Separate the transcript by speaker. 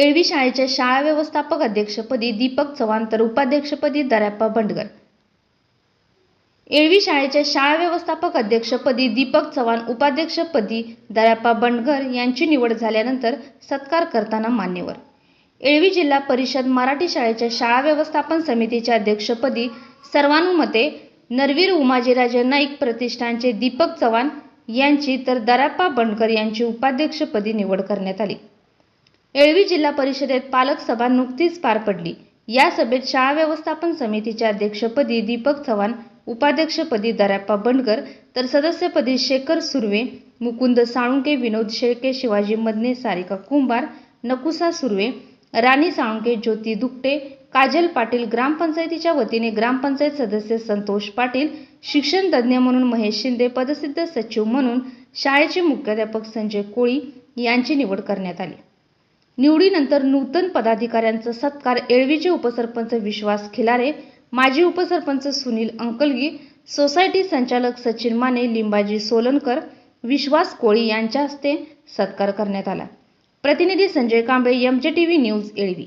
Speaker 1: एळवी शाळेच्या शाळा व्यवस्थापक अध्यक्षपदी दीपक चव्हाण तर उपाध्यक्षपदी दर्याप्पा भंडगर. एळवी शाळेच्या शाळा व्यवस्थापक अध्यक्षपदी दीपक चव्हाण उपाध्यक्षपदी दर्याप्पा बंडगर यांची निवड झाल्यानंतर सत्कार करताना मान्यवर. एळवी जिल्हा परिषद मराठी शाळेच्या शाळा व्यवस्थापन समितीच्या अध्यक्षपदी सर्वानुमते नरवीर उमाजीराजे नाईक प्रतिष्ठानचे दीपक चव्हाण यांची तर दराप्पा बंडकर यांची उपाध्यक्षपदी निवड करण्यात आली. एळवी जिल्हा परिषदेत पालक सभा नुकतीच पार पडली. या सभेत शाळा व्यवस्थापन समितीच्या अध्यक्षपदी दीपक चव्हाण उपाध्यक्षपदी दर्याप्पा बंडकर तर सदस्यपदी शेखर सुर्वे मुकुंद साळुंके विनोद शेळके शिवाजी मदने सारिका कुंभार नकुसा सुर्वे राणी साळुंके ज्योती दुकटे काजल पाटील ग्रामपंचायतीच्या वतीने ग्रामपंचायत सदस्य संतोष पाटील शिक्षण तज्ज्ञ म्हणून महेश शिंदे पदसिद्ध सचिव म्हणून शाळेचे मुख्याध्यापक संजय कोळी यांची निवड करण्यात आली. निवडीनंतर नूतन पदाधिकाऱ्यांचा सत्कार एळवीचे उपसरपंच विश्वास खिलारे माजी उपसरपंच सुनील अंकलगी सोसायटी संचालक सचिन माने लिंबाजी सोलनकर विश्वास कोळी यांच्या हस्ते सत्कार करण्यात आला. प्रतिनिधी Sanjay Kamble MJ TV news एळवी.